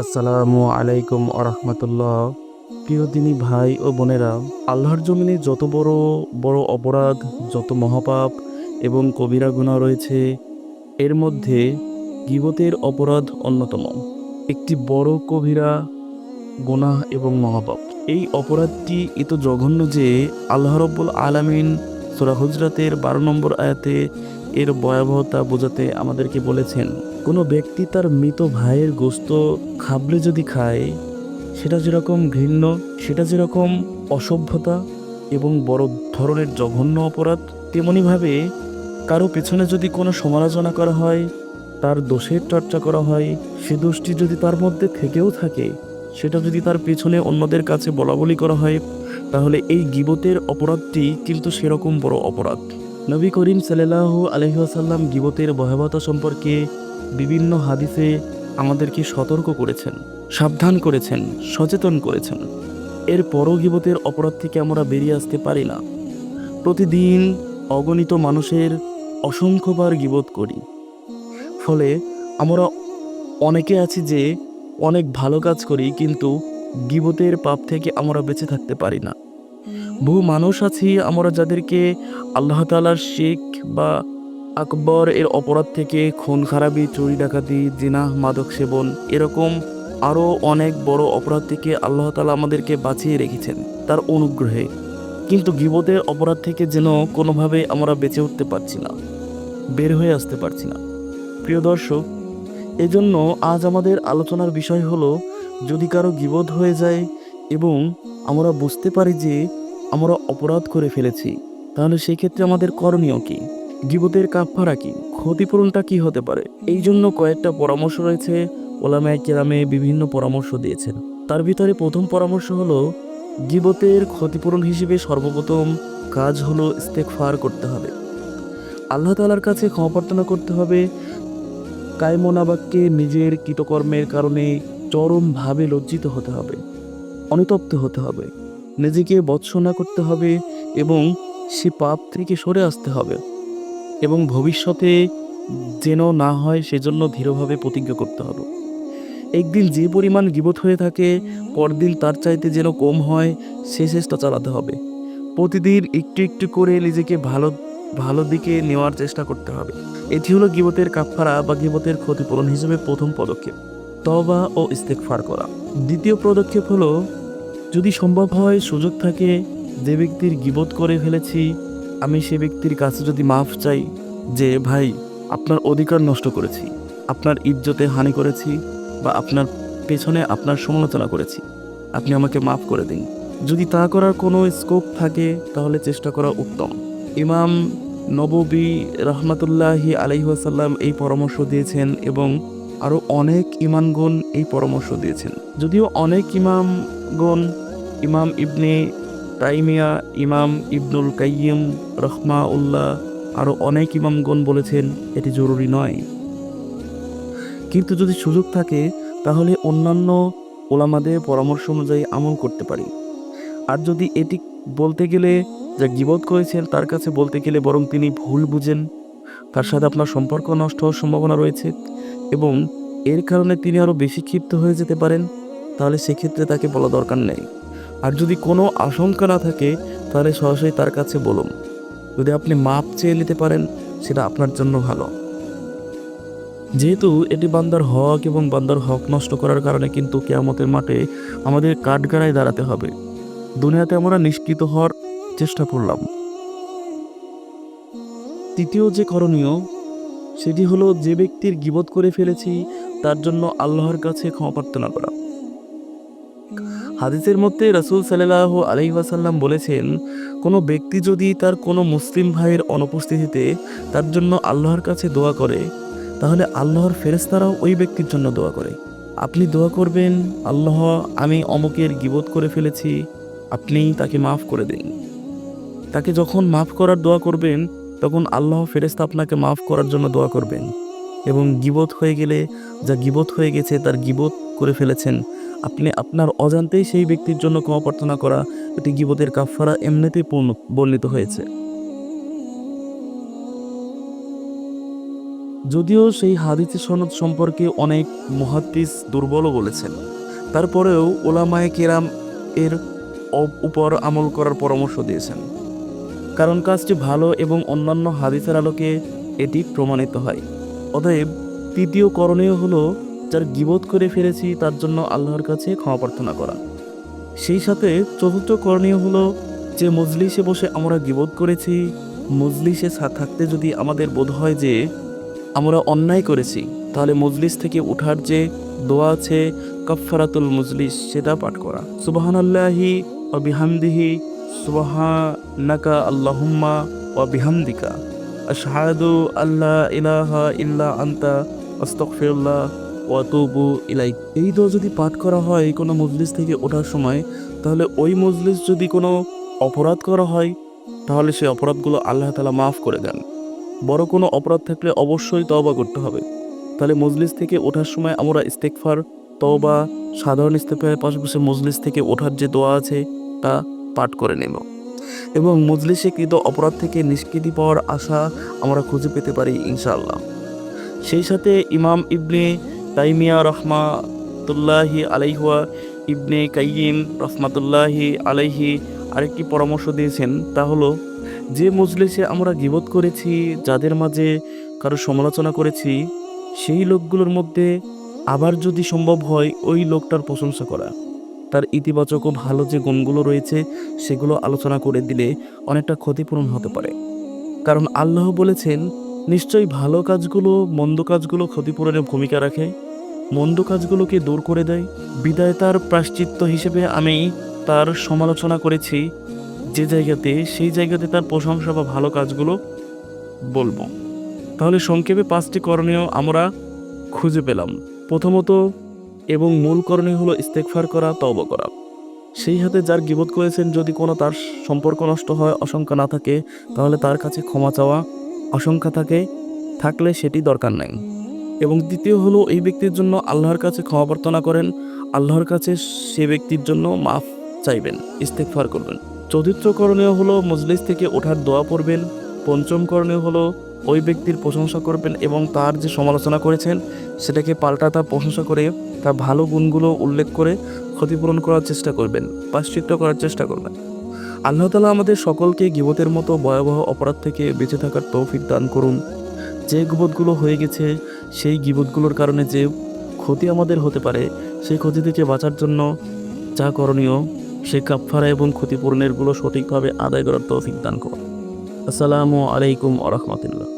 আসসালামু আলাইকুম আরহামতুল্লাহ। প্রিয় দিনী ভাই ও বোনেরা, আল্লাহর জমিনে যত বড় বড় অপরাধ, যত মহাপাপ এবং কবিরা গুণা রয়েছে, এর মধ্যে গিবতের অপরাধ অন্যতম। একটি বড় কবিরা, গুনাহ এবং মহাপাপ। এই অপরাধটি এত জঘন্য যে আল্লাহ রব্বুল আলামিন সুরা হুজরাতের বারো নম্বর আয়াতে এর ভয়াবহতা বোঝাতে আমাদেরকে বলেছেন, কোনো ব্যক্তি তার মৃত ভাইয়ের গোস্ত খাবলে যদি খায়, সেটা যেরকম ঘৃণ্য, সেটা যেরকম অসভ্যতা এবং বড় ধরনের জঘন্য অপরাধ, তেমনিভাবে কারও পেছনে যদি কোনো সমালোচনা করা হয়, তার দোষের চর্চা করা হয়, সে দোষটি যদি তার মধ্যে থেকেও থাকে, সেটা যদি তার পেছনে অন্যদের কাছে বলা বলি করা হয়, তাহলে এই গিবতের অপরাধটি কিন্তু সেরকম বড় অপরাধ। নবী করিম সাল্লাহ আলহিহাসাল্লাম গিবতের ভয়াবহতা সম্পর্কে বিভিন্ন হাদিসে আমাদেরকে সতর্ক করেছেন, সাবধান করেছেন, সচেতন করেছেন। এর পরও গিবতের অপরাধ থেকে আমরা বেরিয়ে আসতে পারি না। প্রতিদিন অগণিত মানুষের অসংখ্যবার গিবত করি। ফলে আমরা অনেকে আছি যে অনেক ভালো কাজ করি, কিন্তু গিবতের পাপ থেকে আমরা বেঁচে থাকতে পারি না। বহু মানুষ আছি, আমরা যাদেরকে আল্লাহ তালার শেখ বা আকবর এর অপরাধ থেকে খুন, খারাপি, চুরি, ডাকাতি জিনাহ মাদক সেবন এরকম আরও অনেক বড় অপরাধ থেকে আল্লাহ তালা আমাদেরকে বাঁচিয়ে রেখেছেন তার অনুগ্রহে। কিন্তু গিবতের অপরাধ থেকে যেন কোনোভাবে আমরা বেঁচে উঠতে পারছি না, বের হয়ে আসতে পারছি না। প্রিয় দর্শক, এজন্য আজ আমাদের আলোচনার বিষয় হলো, যদি কারও গিবত হয়ে যায় এবং আমরা বুঝতে পারি যে আমরা অপরাধ করে ফেলেছি, তাহলে সেই ক্ষেত্রে আমাদের করণীয় কি? গিবতের কাফারা কি? ক্ষতিপূরণটা কি হতে পারে? এই জন্য কয়েকটা পরামর্শ রয়েছে, ওলামায় কেরামে বিভিন্ন পরামর্শ দিয়েছেন। তার ভিতরে প্রথম পরামর্শ হলো, গিবতের ক্ষতিপূরণ হিসেবে সর্বপ্রথম কাজ হলো ইস্তেকফার করতে হবে। আল্লাহ তালার কাছে ক্ষমা প্রার্থনা করতে হবে কায়মনাবাক্যে নিজের কৃতকর্মের কারণে চরমভাবে লজ্জিত হতে হবে, অনুতপ্ত হতে হবে। নিজেকে বৎসনা করতে হবে এবং সে পাপ থেকে সরে আসতে হবে এবং ভবিষ্যতে যেন না হয় সেজন্য ধীরভাবে প্রতিজ্ঞা করতে হবে। একদিন যে পরিমাণ গিবত হয়ে থাকে, পরদিন তার চাইতে যেন কম হয়, সে চেষ্টা চালাতে হবে। প্রতিদিন একটু একটু করে নিজেকে ভালো ভালো দিকে নেওয়ার চেষ্টা করতে হবে। এটি হলো গিবতের কাফারা বা গিবতের ক্ষতিপূরণ হিসেবে প্রথম পদক্ষেপ। তবা ও ইস্তেকফার করা। দ্বিতীয় পদক্ষেপ হলো যদি সম্ভব হয়, সুযোগ থাকে, যে ব্যক্তির গিবত করে ফেলেছি, আমি সে ব্যক্তির কাছে যদি মাফ চাই, যে, ভাই, আপনার অধিকার নষ্ট করেছি, আপনার ইজ্জতে হানি করেছি, বা আপনার পেছনে আপনার সমালোচনা করেছি, আপনি আমাকে মাফ করে দিন। যদি তা করার কোনো স্কোপ থাকে, তাহলে চেষ্টা করা উত্তম। ইমাম নববী রহমতুল্লাহি আলাইহাসাল্লাম এই পরামর্শ দিয়েছেন এবং আরও অনেক ইমানগণ এই পরামর্শ দিয়েছেন। যদিও অনেক ইমামগণ, ইমাম ইবনে তাইমিয়া, ইমাম ইবনুল কাইয়িম রহমা উল্লাহ আরও অনেক ইমামগণ বলেছেন এটি জরুরি নয়। কিন্তু যদি সুযোগ থাকে, তাহলে অন্যান্য ওলামাদের পরামর্শ অনুযায়ী আমল করতে পারি। আর যদি এটি বলতে গেলে, যা গিবত করেছেন, তার কাছে বলতে গেলে বরং তিনি ভুল বুঝেন, তার সাথে আপনার সম্পর্ক নষ্ট হওয়ার সম্ভাবনা রয়েছে। এবং এর কারণে তিনি আরও বেশি ক্ষিপ্ত হয়ে যেতে পারেন, তাহলে সেক্ষেত্রে তাকে বলা দরকার নেই। আর যদি কোনো আশঙ্কা না থাকে, তাহলে সরাসরি তার কাছে বলুন। যদি আপনি মাপ চেয়ে নিতে পারেন, সেটা আপনার জন্য ভালো। যেহেতু এটি বান্দার হক এবং বান্দার হক নষ্ট করার কারণে কিন্তু কেয়ামতের মাঠে আমাদের কাঠগাড়ায় দাঁড়াতে হবে। দুনিয়াতে আমরা নিষ্কৃত হওয়ার চেষ্টা করলাম। তৃতীয় যে করণীয় সেটি হলো যে ব্যক্তির গিবত করে ফেলেছি, তার জন্য আল্লাহর কাছে ক্ষমা প্রার্থনা করা। হাদিসের মধ্যে রাসুল সাল্লাহ আলহিহাসাল্লাম বলেছেন, কোনো ব্যক্তি যদি তার কোনো মুসলিম ভাইয়ের অনুপস্থিতিতে তার জন্য আল্লাহর কাছে দোয়া করে, তাহলে আল্লাহর ফেরেস্তারাও ওই ব্যক্তির জন্য দোয়া করে। আপনি দোয়া করবেন, আল্লাহ, আমি অমুকের গিবত করে ফেলেছি আপনি তাকে মাফ করে দিন। তাকে যখন মাফ করার দোয়া করবেন তখন আল্লাহ ফেরেস্তা আপনাকে মাফ করার জন্য দোয়া করবেন এবং গিবত হয়ে গেলে যা গিবত হয়ে গেছে তার গিবত করে ফেলেছেন। আপনি আপনার অজান্তেই সেই ব্যক্তির জন্য ক্ষমা প্রার্থনা করা এটি গিবতের কাফারা এমনিতেই পূর্ণ বর্ণিত হয়েছে। যদিও সেই হাদিসের সনদ সম্পর্কে অনেক মহাদ্দিস দুর্বলও বলেছেন। তারপরেও ওলামায়ে কেরাম এর উপর আমল করার পরামর্শ দিয়েছেন। কারণ কাজটি ভালো এবং অন্যান্য হাদিসের আলোকে এটি প্রমাণিত হয়। অতএব, তৃতীয় করণীয় হলো, যার গিবোধ করে ফেলেছি, তার জন্য আল্লাহর কাছে ক্ষমা প্রার্থনা করা। সেই সাথে চতুর্থ করণীয় হলো, যে মজলিসে বসে আমরা গিবোধ করেছি, মজলিসে থাকতে যদি আমাদের বোধ হয় যে আমরা অন্যায় করেছি, তাহলে মজলিস থেকে ওঠার যে দোয়া আছে কফারাতুল মজলিস, সেটা পাঠ করা। সুবাহানাল্লাহি ও বিহামদিহি সুবাহানাকা আল্লাহুম্মা ও বিহামদিকা। আশহাদু আল্লাহ ইলাহা ইল্লা আন্তা, আস্তাগফিরুল্লাহ ওয়া ইলাইক। এই দোয়া যদি পাঠ করা হয় কোনো মজলিস থেকে ওঠার সময়, তাহলে ওই মজলিস যদি কোনো অপরাধ করা হয়, তাহলে সেই অপরাধগুলো আল্লাহ তালা মাফ করে দেন। বড় কোনো অপরাধ থাকলে অবশ্যই তওবা করতে হবে। তাহলে মজলিস থেকে ওঠার সময় আমরা ইস্তেকফার তওবা, সাধারণ ইস্তেফারের পাশাপাশি মজলিস থেকে ওঠার যে দোয়া আছে, তা পাঠ করে নেব। এবং মজলিসে কৃত অপরাধ থেকে নিষ্কৃতি পাওয়ার আশা আমরা খুঁজে পেতে পারি ইনশাআল্লাহ। সেই সাথে ইমাম ইবনে তাইমিয়া রহমাতুল্লাহি আলাইহুয়া ইবনে কাইয়িম রহমাতুল্লাহি আলাইহি আরেকটি পরামর্শ দিয়েছেন, তা হলো যে মজলিসে আমরা গিবত করেছি, যাদের মাঝে কারও সমালোচনা করেছি, সেই লোকগুলোর মধ্যে আবার যদি সম্ভব হয় ওই লোকটার প্রশংসা করা। তার ইতিবাচক ও ভালো যে গুণগুলো রয়েছে, সেগুলো আলোচনা করে দিলে অনেকটা ক্ষতিপূরণ হতে পারে। কারণ আল্লাহ বলেছেন, নিশ্চয়ই ভালো কাজগুলো মন্দ কাজগুলো ক্ষতিপূরণের ভূমিকা রাখে। মন্দ কাজগুলোকে দূর করে দেয়। বিদায় তার প্রাশ্চিত্য হিসেবে আমি তার সমালোচনা করেছি। যে জায়গাতে, সেই জায়গাতে তার প্রশংসা বা ভালো কাজগুলো বলব। তাহলে সংক্ষেপে পাঁচটি করণীয় আমরা খুঁজে পেলাম। প্রথমত এবং মূল করণীয় হলো ইস্তেকফার করা তব করা। সেই হাতে যার গিবোধ করেছেন, যদি কোনো তার সম্পর্ক নষ্ট হয়, আশঙ্কা না থাকে, তাহলে তার কাছে ক্ষমা চাওয়া, আশঙ্কা থাকে, থাকলে সেটি দরকার নাই। এবং দ্বিতীয় হলো, এই ব্যক্তির জন্য আল্লাহর কাছে ক্ষমা প্রার্থনা করেন, আল্লাহর কাছে সে ব্যক্তির জন্য মাফ চাইবেন ইস্তেকফার করবেন। চতুর্থ করণীয় হলো, মজলিস থেকে ওঠার দোয়া পড়বেন। পঞ্চম করণীয় হলো, ওই ব্যক্তির প্রশংসা করবেন এবং তার যে সমালোচনা করেছেন, সেটাকে পাল্টা তার প্রশংসা করে তার ভালো গুণগুলো উল্লেখ করে ক্ষতিপূরণ করার চেষ্টা করবেন, পাশ্চিত্য করার চেষ্টা করবেন। আল্লাহ তালা আমাদের সকলকে গিবতের মতো ভয়াবহ অপরাধ থেকে বেঁচে থাকার তৌফিক দান করুন। যে গিবতগুলো হয়ে গেছে, সেই গিবতগুলোর কারণে যে ক্ষতি আমাদের হতে পারে, সেই ক্ষতি থেকে বাঁচার জন্য যা করণীয় সেই কাফফারা এবং ক্ষতিপূরণেরগুলো সঠিকভাবে আদায় করার তৌফিক দান করুন। আসসালামু আলাইকুম আ রহমতুল্লাহ।